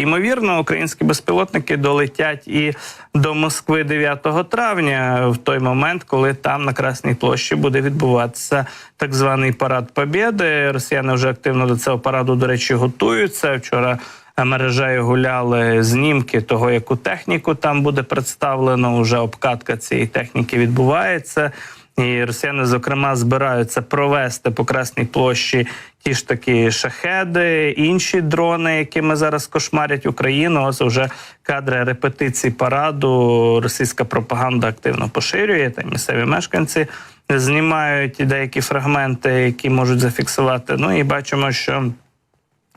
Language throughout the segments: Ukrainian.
Ймовірно, українські безпілотники долетять і до Москви 9 травня, в той момент, коли там на Красній площі буде відбуватися так званий парад Побєди. Росіяни вже активно до цього параду, до речі, готуються. Вчора мережею гуляли знімки того, яку техніку там буде представлено. Уже обкатка цієї техніки відбувається. І росіяни, зокрема, збираються провести по Красній площі ті ж такі шахеди, інші дрони, якими зараз кошмарять Україну. Ось вже кадри репетицій параду. Російська пропаганда активно поширює. Та місцеві мешканці знімають деякі фрагменти, які можуть зафіксувати. Ну і бачимо, що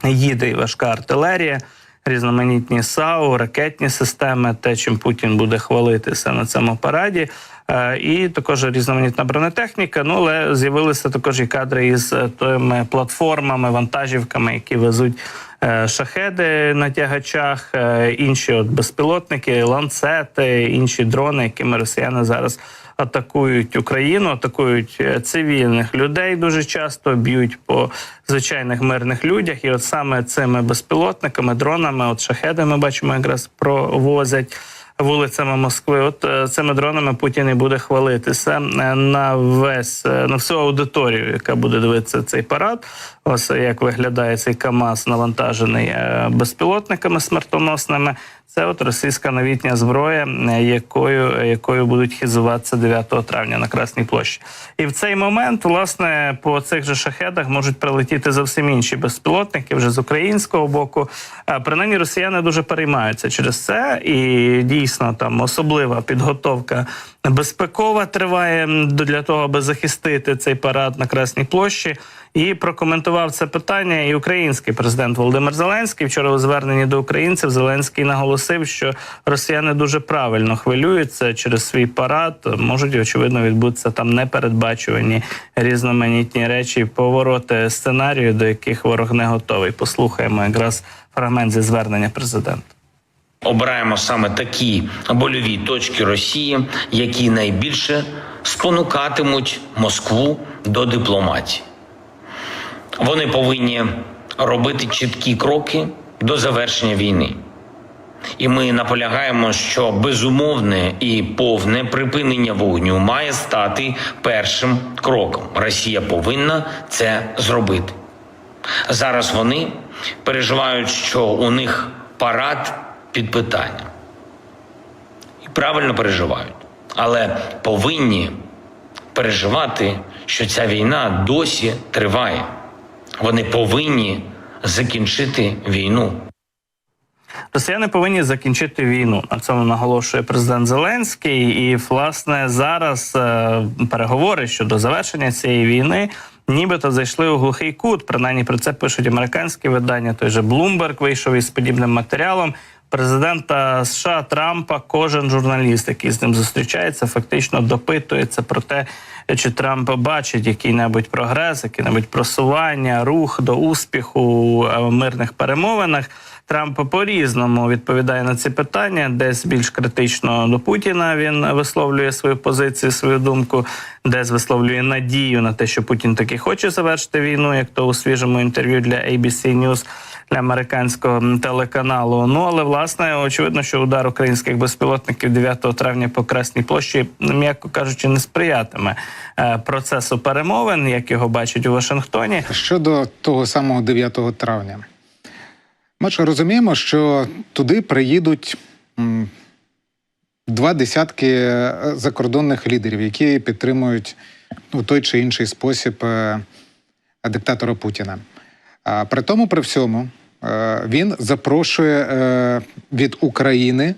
їде і важка артилерія, різноманітні САУ, ракетні системи, те, чим Путін буде хвалитися на цьому параді. Е, І також різноманітна бронетехніка. Ну але з'явилися також і кадри із е, тими платформами, вантажівками, які везуть шахеди на тягачах, е, інші от безпілотники, ланцети, інші дрони, якими росіяни зараз атакують Україну, атакують е, цивільних людей дуже часто, б'ють по звичайних мирних людях. І от саме цими безпілотниками, дронами, от шахеди, ми бачимо, якраз провозять. Вулицями Москви, от е, цими дронами Путін і буде хвалитися е, на весь е, на всю аудиторію, яка буде дивитися цей парад. Ось як виглядає цей КАМАЗ, навантажений е, безпілотниками смертоносними. Це от російська новітня зброя, е, якою, якою будуть хизуватися 9 травня на Красній площі. І в цей момент, власне, по цих же шахедах можуть прилетіти зовсім інші безпілотники вже з українського боку. А принаймні росіяни дуже переймаються через це, і дійсно там особлива підготовка безпекова триває для того, аби захистити цей парад на Красній площі. І прокоментував це питання і український президент Володимир Зеленський. Вчора у зверненні до українців Зеленський наголосив, що росіяни дуже правильно хвилюються через свій парад. Можуть очевидно відбутися там непередбачувані різноманітні речі, повороти сценарію, до яких ворог не готовий. Послухаємо якраз фрагмент зі звернення президента. Обираємо саме такі больові точки Росії, які найбільше спонукатимуть Москву до дипломатії. Вони повинні робити чіткі кроки до завершення війни. І ми наполягаємо, що безумовне і повне припинення вогню має стати першим кроком. Росія повинна це зробити. Зараз вони переживають, що у них парад під питанням. І правильно переживають, але повинні переживати, що ця війна досі триває. Вони повинні закінчити війну. Росіяни повинні закінчити війну. На цьому наголошує президент Зеленський. І власне зараз е, переговори щодо завершення цієї війни. Нібито зайшли у глухий кут. Принаймні про це пишуть американські видання. Той же Блумберг вийшов із подібним матеріалом. Президента США Трампа кожен журналіст, який з ним зустрічається, фактично допитується про те, чи Трамп бачить який-небудь прогрес, який-небудь просування, рух до успіху у е, мирних перемовинах. Трамп по-різному відповідає на ці питання, десь більш критично до Путіна він висловлює свою позицію, свою думку, десь висловлює надію на те, що Путін таки хоче завершити війну, як то у свіжому інтерв'ю для ABC News, американського телеканалу. Ну але власне очевидно, що удар українських безпілотників 9 травня по Красній площі, м'яко кажучи, не сприятиме е, процесу перемовин, як його бачать у Вашингтоні. Щодо того самого 9 травня, ми ж розуміємо, що туди приїдуть два десятки е, закордонних лідерів, які підтримують у той чи інший спосіб е, диктатора Путіна. При тому, при всьому, він запрошує е, від України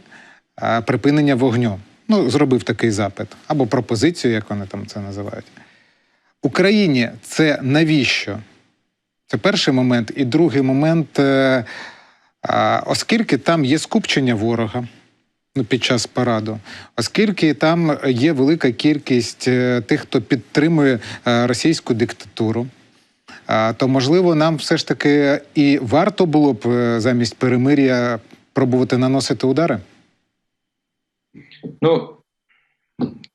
е, припинення вогню. Ну, зробив такий запит або пропозицію, як вони там це називають. Україні це навіщо? Це перший момент. І другий момент, е, оскільки там є скупчення ворога ну, під час параду, оскільки там є велика кількість е, тих, хто підтримує е, російську диктатуру, то можливо нам все ж таки і варто було б е, замість перемир'я пробувати наносити удари. Ну,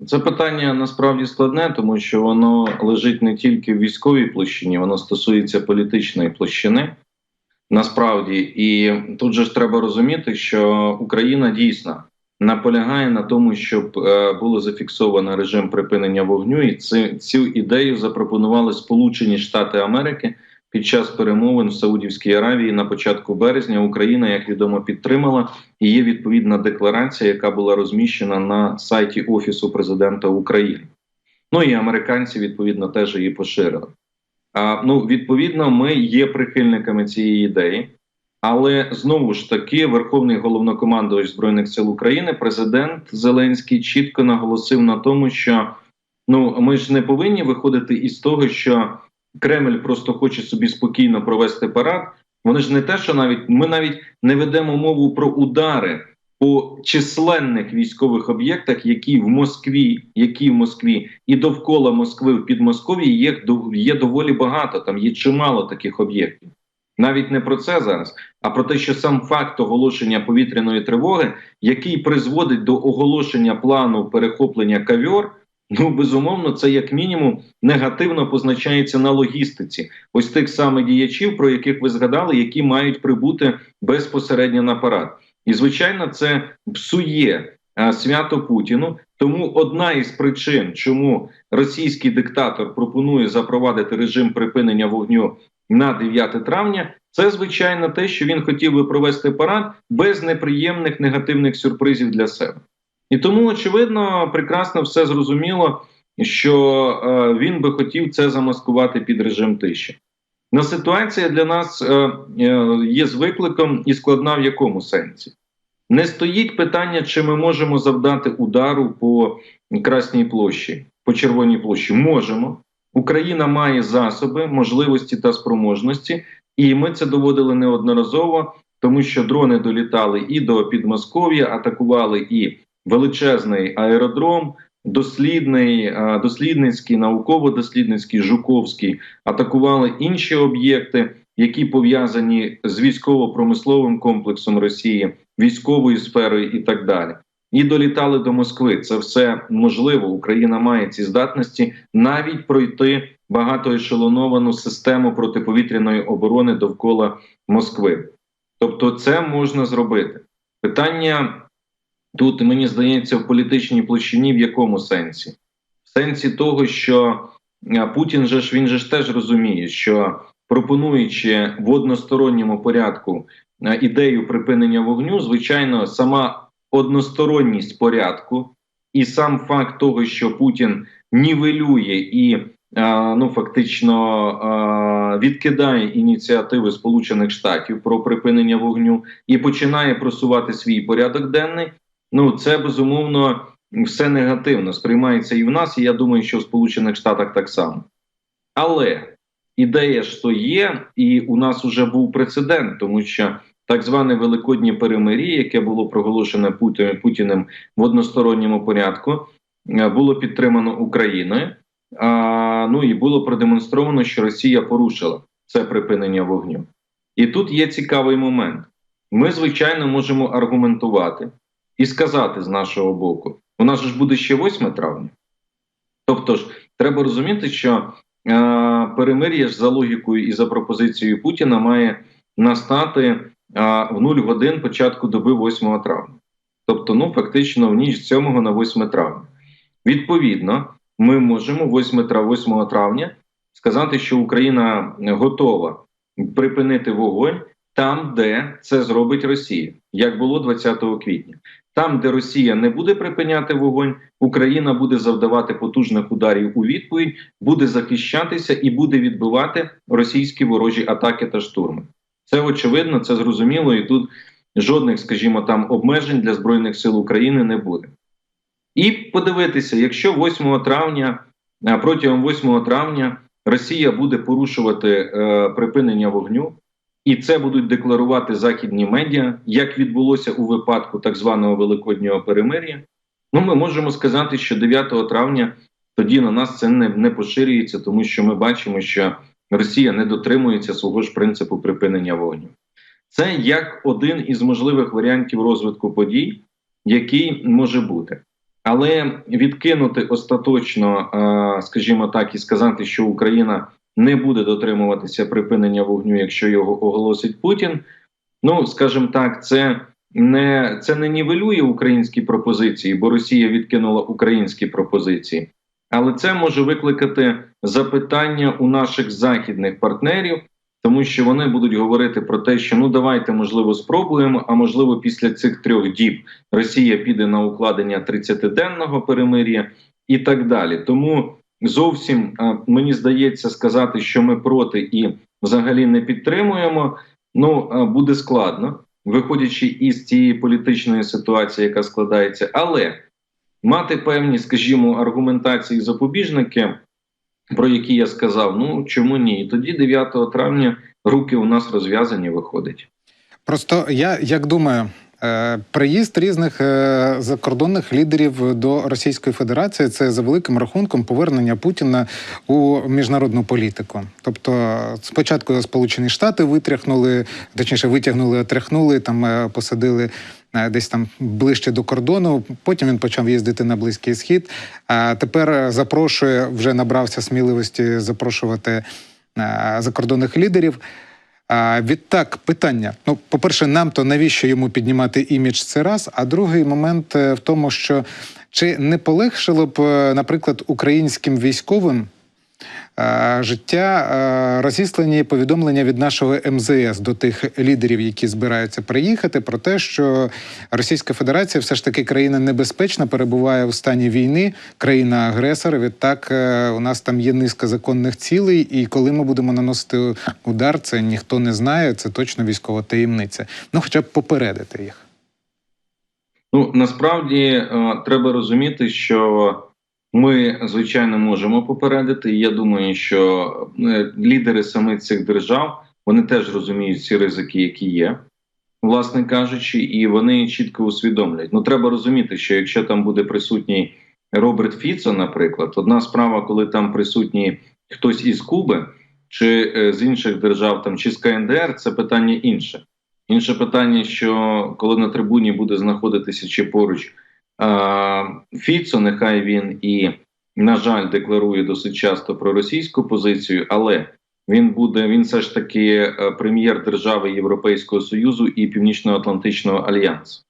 це питання насправді складне, тому що воно лежить не тільки в військовій площині, воно стосується політичної площини. Насправді, і тут же ж треба розуміти, що Україна дійсно наполягає на тому, щоб е, було зафіксовано режим припинення вогню, і цю ідею запропонували Сполучені Штати Америки під час перемовин в Саудівській Аравії на початку березня. Україна, як відомо, підтримала і є відповідна декларація, яка була розміщена на сайті Офісу президента України. Ну і американці відповідно теж її поширили. А, ну, відповідно, ми є прихильниками цієї ідеї, але знову ж таки, Верховний головнокомандувач Збройних сил України, президент Зеленський, чітко наголосив на тому, що ну ми ж не повинні виходити із того, що Кремль просто хоче собі спокійно провести парад. Вони ж не те, що навіть ми навіть не ведемо мову про удари по численних військових об'єктах, які в Москві, які в Москві і довкола Москви в Підмосков'ї є, є доволі багато. Там є чимало таких об'єктів. Навіть не про це зараз, а про те, що сам факт оголошення повітряної тривоги, який призводить до оголошення плану перехоплення кавьор, ну безумовно, це як мінімум негативно позначається на логістиці. Ось тих самих діячів, про яких ви згадали, які мають прибути безпосередньо на парад. І звичайно, це псує е, свято Путіну. Тому одна із причин, чому російський диктатор пропонує запровадити режим припинення вогню на 9 травня, це звичайно те, що він хотів би провести парад без неприємних негативних сюрпризів для себе. І тому, очевидно, прекрасно все зрозуміло, що е, він би хотів це замаскувати під режим тиші. На ситуація для нас е, е, є з викликом і складна в якому сенсі. Не стоїть питання, чи ми можемо завдати удару по Красній площі, по Червоній площі. Можемо. Україна має засоби, можливості та спроможності, і ми це доводили неодноразово, тому що дрони долітали і до Підмосков'я, атакували і величезний аеродром, дослідний, дослідницький, науково-дослідницький, Жуковський, атакували інші об'єкти, які пов'язані з військово-промисловим комплексом Росії, військовою сферою і так далі. І долітали до Москви. Це все можливо. Україна має ці здатності навіть пройти багатоешелоновану систему протиповітряної оборони довкола Москви. Тобто, це можна зробити. Питання тут мені здається в політичній площині в якому сенсі? В сенсі того, що е, Путін же ж він же ж теж розуміє, що пропонуючи в односторонньому порядку е, ідею припинення вогню, звичайно, сама односторонність порядку і сам факт того, що Путін нівелює і е, ну фактично е, відкидає ініціативи Сполучених Штатів про припинення вогню і починає просувати свій порядок денний. Ну це безумовно все негативно сприймається і в нас, і я думаю, що в Сполучених Штатах так само. Але ідея ж то є, і у нас вже був прецедент, тому що так зване великоднє перемир'я, яке було проголошене Путіним, в односторонньому порядку, е, було підтримано Україною. Ну і було продемонстровано, що Росія порушила це припинення вогню. І тут є цікавий момент. Ми, звичайно, можемо аргументувати і сказати з нашого боку: у нас ж буде ще 8 травня. Тобто ж, треба розуміти, що е, перемир'я ж за логікою і за пропозицією Путіна має настати в 0 годин початку доби 8 травня. Тобто, ну фактично в ніч з 7 на 8 травня. Відповідно, ми можемо 8 травня, 8 травня сказати, що Україна готова припинити вогонь там, де це зробить Росія, як було 20 квітня. Там, де Росія не буде припиняти вогонь, Україна буде завдавати потужних ударів у відповідь, буде захищатися і буде відбивати російські ворожі атаки та штурми. Це очевидно, це зрозуміло, і тут жодних, скажімо, там обмежень для збройних сил України не буде. І подивитися, якщо 8 травня, протягом 8 травня Росія буде порушувати е, припинення вогню, і це будуть декларувати західні медіа, як відбулося у випадку так званого великоднього перемир'я. Ну, ми можемо сказати, що 9 травня тоді на нас це не, не поширюється, тому що ми бачимо, що Росія не дотримується свого ж принципу припинення вогню. Це як один із можливих варіантів розвитку подій, який може бути. Але відкинути остаточно, е, скажімо так, і сказати, що Україна не буде дотримуватися припинення вогню, якщо його оголосить Путін. Ну, скажімо так, це не це не нівелює українські пропозиції, бо Росія відкинула українські пропозиції, але це може викликати запитання у наших західних партнерів, тому що вони будуть говорити про те, що ну давайте можливо спробуємо. А можливо, після цих трьох діб Росія піде на укладення 30-денного перемир'я і так далі. Тому зовсім мені здається сказати, що ми проти і взагалі не підтримуємо. Ну буде складно, виходячи із цієї політичної ситуації, яка складається, але мати певні, скажімо, аргументації запобіжники, про які я сказав, ну чому ні? І тоді 9 травня руки у нас розв'язані виходить. Просто я як думаю, е, приїзд різних е, закордонних лідерів до Російської Федерації це за великим рахунком повернення Путіна у міжнародну політику. Тобто, спочатку Сполучені Штати витряхнули, точніше, витягнули, отряхнули, там е, посадили. Е, Десь там ближче до кордону, потім він почав їздити на Близький Схід. А тепер запрошує, вже набрався сміливості запрошувати е, закордонних лідерів. А, відтак, питання. Ну, по-перше, нам то навіщо йому піднімати імідж це раз. А другий момент е, в тому, що чи не полегшило б, е, наприклад, українським військовим е, життя розіслані повідомлення від нашого МЗС до тих лідерів, які збираються приїхати, про те, що Російська Федерація все ж таки країна небезпечна, перебуває у стані війни, країна-агресор. Відтак е, у нас там є низка законних цілей, і коли ми будемо наносити удар, це ніхто не знає. Це точно військова таємниця. Ну, хоча б попередити їх. Ну насправді е, треба розуміти, що ми звичайно можемо попередити. Я думаю, що е, лідери самих цих держав вони теж розуміють ці ризики, які є, власне кажучи, і вони чітко усвідомлять. Ну треба розуміти, що якщо там буде присутній Роберт Фіцо, наприклад, одна справа, коли там присутній хтось із Куби чи е, з інших держав, там чи з КНДР, це питання інше. Інше питання, що коли на трибуні буде знаходитися чи поруч Фіцо, нехай він і, на жаль, декларує досить часто про російську позицію, але він буде він все ж таки е, прем'єр держави Європейського Союзу і Північно-Атлантичного альянсу.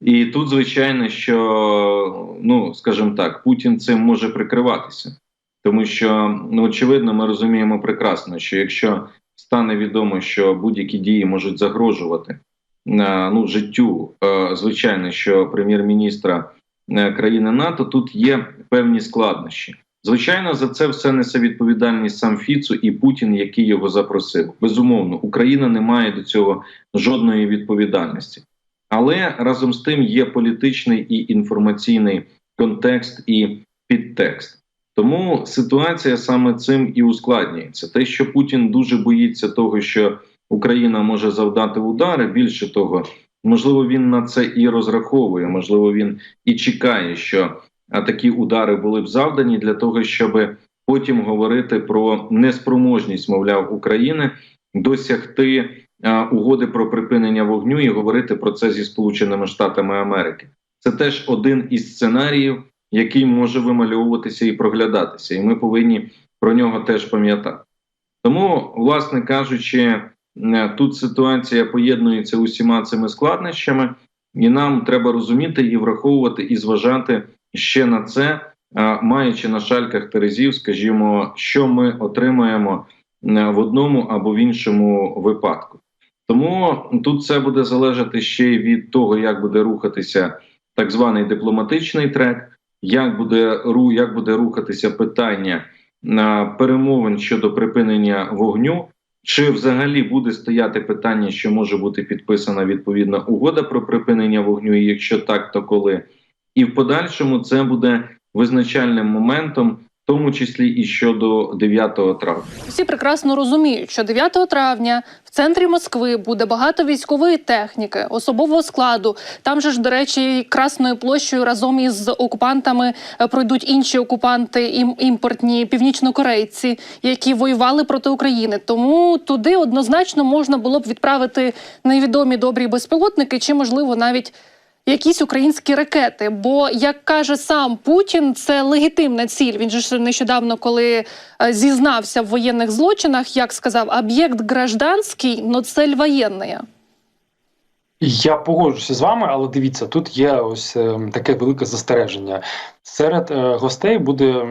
І тут, звичайно, що ну скажімо так, Путін цим може прикриватися, тому що ну очевидно, ми розуміємо прекрасно, що якщо стане відомо, що будь-які дії можуть загрожувати ну життю, е, звичайно, що прем'єр-міністра е, країни НАТО тут є певні складнощі. Звичайно, за це все несе відповідальність сам Фіцу і Путін, який його запросив. Безумовно, Україна не має до цього жодної відповідальності. Але разом з тим є політичний і інформаційний контекст і підтекст. Тому ситуація саме цим і ускладнюється. Те, що Путін дуже боїться того, що Україна може завдати удари. Більше того, можливо, він на це і розраховує. Можливо, він і чекає, що такі удари були б завдані для того, щоб потім говорити про неспроможність, мовляв, України досягти угоди про припинення вогню і говорити про це зі Сполученими Штатами Америки. Це теж один із сценаріїв, який може вимальовуватися і проглядатися, і ми повинні про нього теж пам'ятати. Тому, власне кажучи, тут ситуація поєднується усіма цими складнощами, і нам треба розуміти і враховувати, і зважати ще на це, е, маючи на шальках терезів, скажімо, що ми отримаємо е, в одному або в іншому випадку. Тому тут все буде залежати ще й від того, як буде рухатися так званий дипломатичний трек як буде як буде рухатися питання перемовин щодо припинення вогню, чи взагалі буде стояти питання, що може бути підписана відповідна угода про припинення вогню, і якщо так, то коли, і в подальшому це буде визначальним моментом. Тому числі і щодо 9 травня. Всі прекрасно розуміють, що 9 травня в центрі Москви буде багато військової техніки, особового складу. Там же ж, до речі, Красною площею разом із окупантами е, пройдуть інші окупанти ім- імпортні північнокорейці, які воювали проти України. Тому туди однозначно можна було б відправити невідомі добрі безпілотники, чи можливо навіть якісь українські ракети. Бо, як каже сам Путін, це легітимна ціль. Він же нещодавно, коли е, зізнався в воєнних злочинах, як сказав, об'єкт гражданський, но цель воєнна. Я погоджуся з вами, але дивіться, тут є ось е, таке велике застереження. Серед е, гостей буде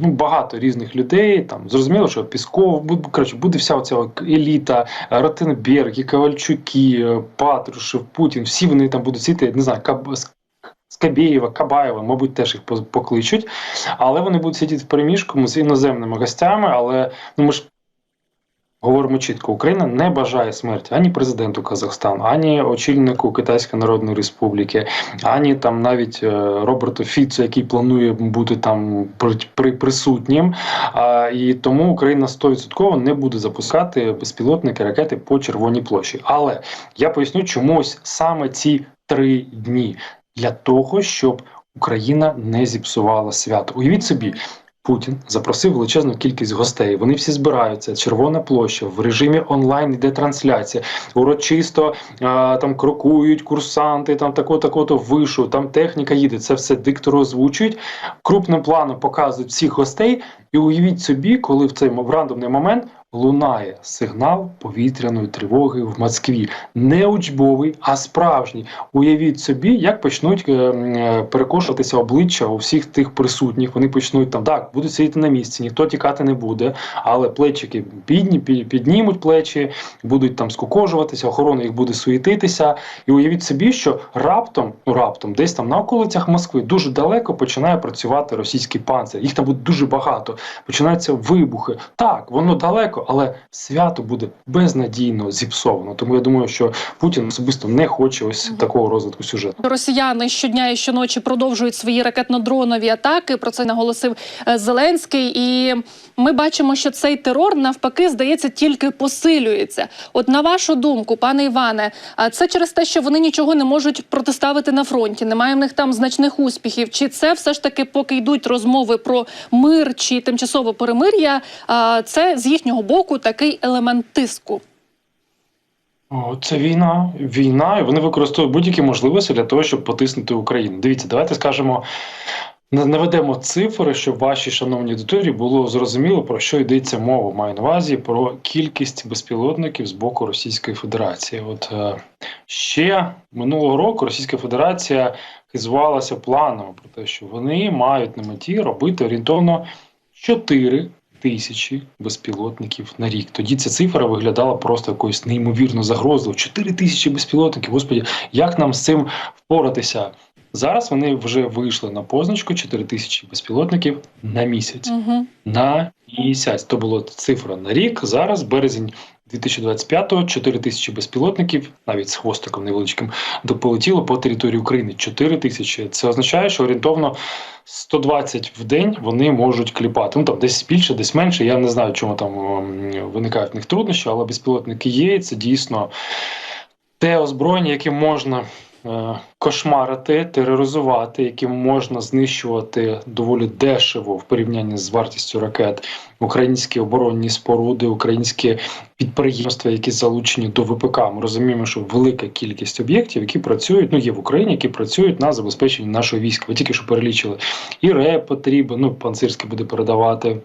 ну, багато різних людей. Там зрозуміло, що Пісков буде коротше, буде вся оця еліта, е, Ротенберг, і Ковальчуки, Патрушев, Путін. Всі вони там будуть сіти, не знаю, Каб... Скабєєва, Кабаєва, мабуть, теж їх покличуть, але вони будуть сидіти в переміжку з іноземними гостями. Але ну ми ж Говоримо чітко, Україна не бажає смерті ані президенту Казахстану, ані очільнику Китайської Народної Республіки, ані там навіть е, Роберту Фіцу, який планує бути там при, при присутнім. І тому Україна 100% не буде запускати безпілотники ракети по Червоній площі. Але я поясню, чомусь саме ці три дні для того, щоб Україна не зіпсувала свято. Уявіть собі, Путін запросив величезну кількість гостей. Вони всі збираються. Червона площа в режимі онлайн йде трансляція. Урочисто а, там крокують курсанти, там тако, тако то вишу, там техніка їде. Це все диктору озвучують. Крупним планом показують всіх гостей. І уявіть собі, коли в цей рандомний момент лунає сигнал повітряної тривоги в Москві. Не учбовий, а справжній. Уявіть собі, як почнуть е, е, перекошуватися обличчя у всіх тих присутніх. Вони почнуть там так, будуть сидіти на місці, ніхто тікати не буде, але плечики підні, піднімуть плечі, будуть там скукожуватися, охорона їх буде суєтитися. І уявіть собі, що раптом, ну раптом, десь там на околицях Москви дуже далеко починає працювати російський панцир. Їх там буде дуже багато. Починаються вибухи. Так, воно далеко, але свято буде безнадійно зіпсовано. Тому я думаю, що Путін особисто не хоче ось такого розвитку сюжету. Росіяни щодня і щоночі продовжують свої ракетно-дронові атаки. Про це наголосив е, Зеленський. І ми бачимо, що цей терор навпаки здається тільки посилюється. От на вашу думку, пане Іване, а це через те, що вони нічого не можуть протиставити на фронті, немає в них там значних успіхів. Чи це все ж таки, поки йдуть розмови про мир чи тимчасове перемир'я, а, це з їхнього боку такий елемент тиску? Це війна, війна, і вони використовують будь-які можливості для того, щоб потиснути Україну. Дивіться, давайте скажемо, наведемо цифри, щоб вашій шановній аудиторії було зрозуміло, про що йдеться мова. Маю на увазі про кількість безпілотників з боку Російської Федерації. От е, ще минулого року Російська Федерація хизувалася планом про те, що вони мають на меті робити орієнтовно 4 тисячі безпілотників на рік. Тоді ця цифра виглядала просто якоюсь неймовірно загрозливо. Чотири тисячі безпілотників. Господі, як нам з цим впоратися? Зараз вони вже вийшли на позначку 4 тисячі безпілотників на місяць. Угу. На місяць. То була цифра на рік. Зараз березень 2025-го 4 тисячі безпілотників, навіть з хвостиком невеличким, дополетіло по території України. 4 тисячі. Це означає, що орієнтовно 120 в день вони можуть кліпати. Ну там десь більше, десь менше. Я не знаю, чому там ем, виникають в них труднощі, але безпілотники є. І це дійсно те озброєння, яким можна кошмарити, тероризувати, яким можна знищувати доволі дешево в порівнянні з вартістю ракет українські оборонні споруди, українські підприємства, які залучені до ВПК. Ми розуміємо, що велика кількість об'єктів, які працюють, ну є в Україні, які працюють на забезпеченні нашого війська. Ви тільки що перелічили. І РЕП потрібен, ну панцирський буде передавати,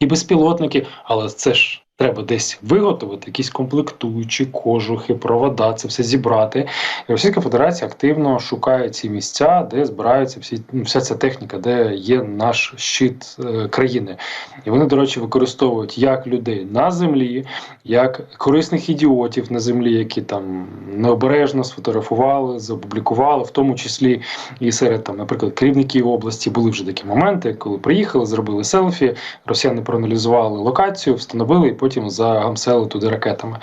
і безпілотники, але це ж. Треба десь виготовити якісь комплектуючі, кожухи, провода, це все зібрати. І Російська Федерація активно шукає ці місця, де збираються всі ну, вся ця техніка, де є наш щит е, країни. І вони, до речі, використовують як людей на землі, як корисних ідіотів на землі, які там необережно сфотографували, запублікували, в тому числі і серед там, наприклад, керівників області були вже такі моменти, коли приїхали, зробили селфі, росіяни проаналізували локацію, встановили і потім загамсели туди ракетами.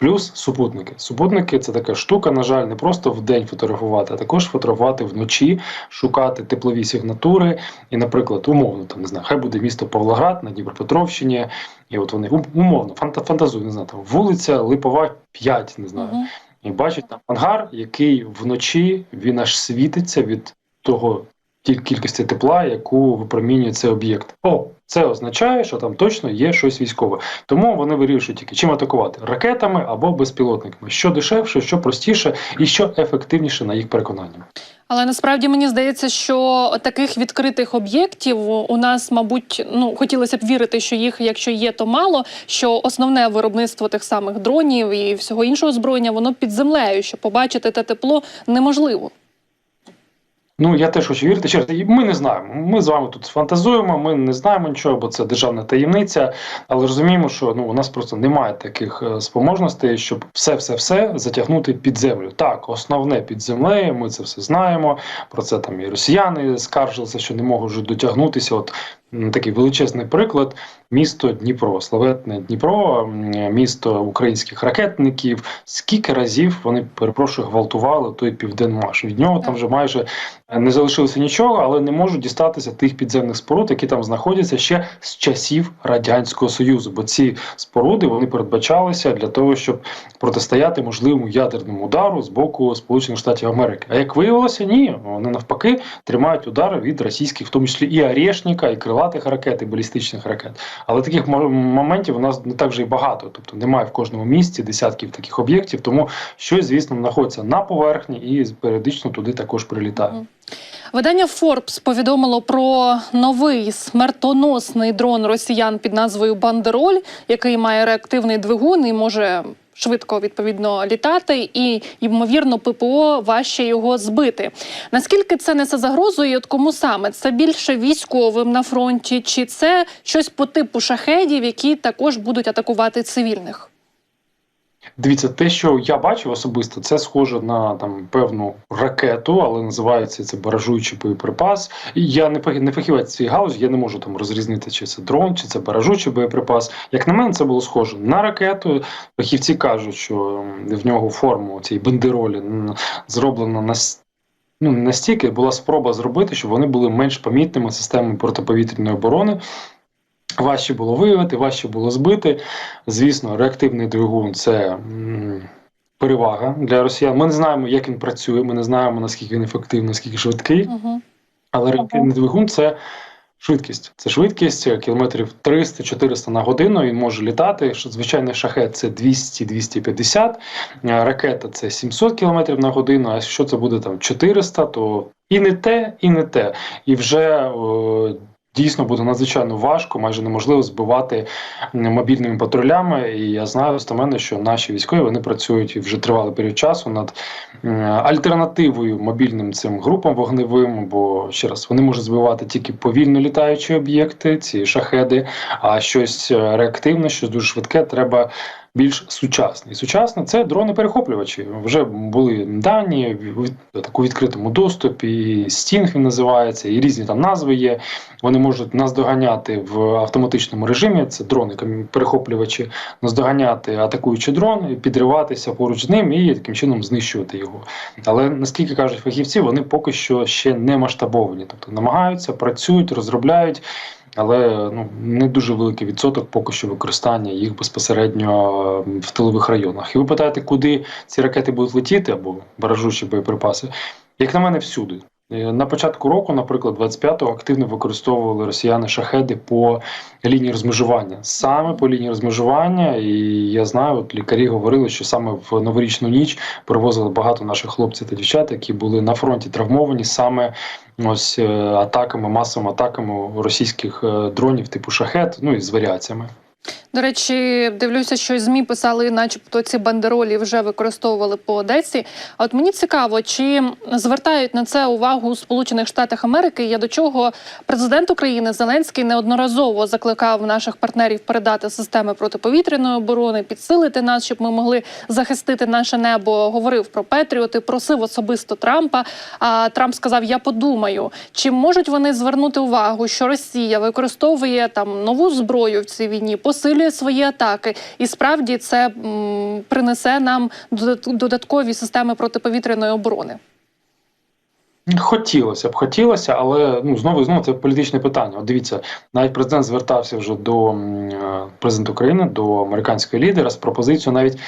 Плюс супутники. Супутники це така штука, на жаль, не просто в день фотографувати, а також фотографувати вночі, шукати теплові сигнатури. І, наприклад, умовно, там не знаю, хай буде місто Павлоград на Дніпропетровщині, і от вони умовно, фанта, фантазую, не знаю, там вулиця Липова 5, не знаю. Угу. І бачить там ангар, який вночі він аж світиться від того кількості тепла, яку випромінює цей об'єкт. О, Це означає, що там точно є щось військове. Тому вони вирішують тільки чим атакувати ракетами або безпілотниками. Що дешевше, що простіше і що ефективніше на їх переконання. Але насправді мені здається, що таких відкритих об'єктів у нас, мабуть, ну хотілося б вірити, що їх, якщо є, то мало. Що основне виробництво тих самих дронів і всього іншого озброєння, воно під землею, що побачити те тепло неможливо. Ну я теж хочу вірити. Ще ми не знаємо. Ми з вами тут фантазуємо. Ми не знаємо нічого, бо це державна таємниця. Але розуміємо, що ну у нас просто немає таких е, спроможностей, щоб все, все, все затягнути під землю. Так, основне під землею. Ми це все знаємо. Про це там і росіяни скаржилися, що не можуть дотягнутися. От такий величезний приклад. Місто Дніпро, славетне Дніпро, місто українських ракетників. Скільки разів вони перепрошую гвалтували той південмаш? Від нього там вже майже не залишилося нічого, але не можуть дістатися тих підземних споруд, які там знаходяться ще з часів радянського союзу. Бо ці споруди вони передбачалися для того, щоб протистояти можливому ядерному удару з боку Сполучених Штатів Америки. А як виявилося, ні, вони навпаки тримають удари від російських, в тому числі і Орешника, і крилатих ракет, і балістичних ракет. Але таких моментів у нас не так вже й багато. Тобто немає в кожному місці десятків таких об'єктів, тому щось, звісно, знаходиться на поверхні і періодично туди також прилітає. Видання Forbes повідомило про новий смертоносний дрон росіян під назвою Бандероль, який має реактивний двигун і може. Швидко відповідно літати, і ймовірно, ППО важче його збити. Наскільки це несе загрозу, і от кому саме це більше військовим на фронті, чи це щось по типу шахедів, які також будуть атакувати цивільних? Дивіться, те, що я бачив особисто, це схоже на там певну ракету, але називається це баражуючий боєприпас. І я не не фахівець цієї галузі, я не можу там розрізнити, чи це дрон, чи це баражуючий боєприпас. Як на мене, це було схоже на ракету. Фахівці кажуть, що в нього форму цієї бандеролі м, зроблено на Ну, настільки була спроба зробити, щоб вони були менш помітними системами протиповітряної оборони. Важче було виявити, важче було збити. Звісно, реактивний двигун це перевага для росіян. Ми не знаємо, як він працює, ми не знаємо, наскільки він ефективний, наскільки швидкий. Угу. Але реактивний двигун це швидкість. Це швидкість е, кілометрів 300-400 на годину. Він може літати. Звичайний шахет це 200-250, е, ракета це 700 кілометрів на годину. А якщо це буде там 400, то і не те, і не те. І вже е, дійсно буде надзвичайно важко, майже неможливо збивати мобільними патрулями. І я знаю достеменно, що наші військові вони працюють вже тривалий період часу над альтернативою мобільним цим групам вогневим. Бо ще раз вони можуть збивати тільки повільно літаючі об'єкти, ці шахеди, а щось е, реактивне, щось дуже швидке, треба. Більш сучасне. І сучасне це дрони-перехоплювачі. Вже були дані в таку відкритому доступі. Стінг він називається, і різні там назви є. Вони можуть наздоганяти в автоматичному режимі. Це дрони перехоплювачі, наздоганяти атакуючий дрон, підриватися поруч з ним і таким чином знищувати його. Але наскільки кажуть фахівці, вони поки що ще не масштабовані, тобто намагаються, працюють, розробляють. Але ну не дуже великий відсоток поки що використання їх безпосередньо е, в тилових районах. І ви питаєте, куди ці ракети будуть летіти або баражучі боєприпаси? Як на мене, всюди. Е, На початку року, наприклад, 25-го активно використовували росіяни шахеди по лінії розмежування, саме по лінії розмежування. І я знаю, от лікарі говорили, що саме в новорічну ніч привозили багато наших хлопців та дівчат, які були на фронті травмовані саме ось е, атаками, масовими атаками російських е, дронів типу шахет, ну і з варіаціями. До речі, дивлюся, що змі писали, начебто ці бандеролі вже використовували по Одесі. А от мені цікаво, чи звертають на це увагу у Сполучених Штатах Америки? Я до чого президент України Зеленський неодноразово закликав наших партнерів передати системи протиповітряної оборони, підсилити нас, щоб ми могли захистити наше небо. Говорив про Петріоти, просив особисто Трампа. А Трамп сказав: Я подумаю, чи можуть вони звернути увагу, що Росія використовує там нову зброю в цій війні, посилює свої атаки, і справді це м, принесе нам додаткові системи протиповітряної оборони. Хотілося б, хотілося, але ну знову і знову це політичне питання. От дивіться, навіть президент звертався вже до е, президента України, до американського лідера з пропозицією навіть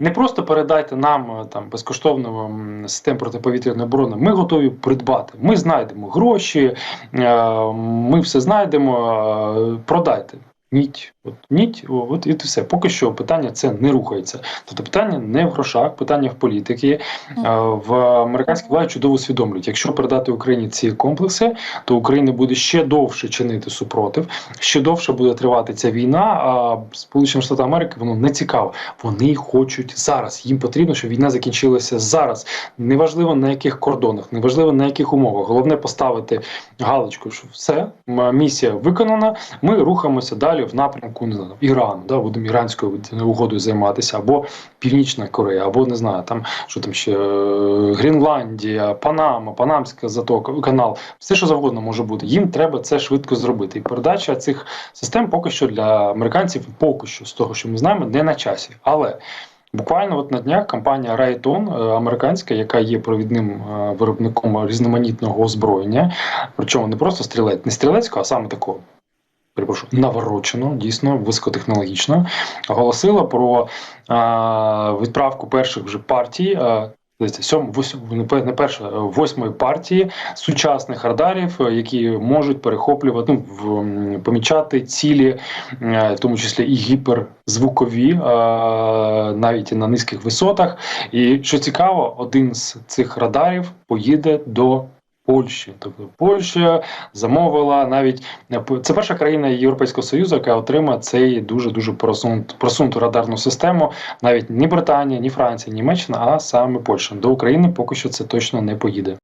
не просто передайте нам е, там безкоштовно систем протиповітряної оборони. Ми готові придбати. Ми знайдемо гроші, е, ми все знайдемо. Продайте. Ніть, от ніть, от і все. Поки що питання це не рухається. Тобто питання не в грошах, питання в політики. Е, В американській владі чудово усвідомлюють, якщо передати Україні ці комплекси, то Україна буде ще довше чинити супротив, ще довше буде тривати ця війна. А Сполученим Штатам Америки воно не цікаво. Вони хочуть зараз. Їм потрібно, щоб війна закінчилася зараз. Неважливо на яких кордонах, неважливо на яких умовах. Головне поставити галочку, що все місія виконана. Ми рухаємося далі в напрямку не знаю, Ірану. Да, будемо іранською угодою займатися, або Північна Корея, або не знаю, там що там ще е, Гренландія, Панама, Панамська затока, канал, все що завгодно може бути. Їм треба це швидко зробити. І передача цих систем поки що для американців, поки що з того, що ми знаємо, не на часі. Але Буквально от на днях компанія Raytheon, е, американська, яка є провідним е, виробником різноманітного озброєння, причому не просто стрілець, не стрілецького, а саме такого. Перепрошую, наворочено, дійсно високотехнологічно, оголосила про а, відправку перших вже партій. А, сьом, не пе- не перша, восьмої партії сучасних радарів, які можуть перехоплювати, ну, в, помічати цілі, в тому числі і гіперзвукові, навіть на низьких висотах. І що цікаво, один з цих радарів поїде до Польщі. Тобто Польща замовила навіть це перша країна Європейського Союзу, яка отримає цей дуже дуже просунуту, просунуту радарну систему. Навіть ні Британія, ні Франція, ні Німеччина, а саме Польща. До України поки що це точно не поїде.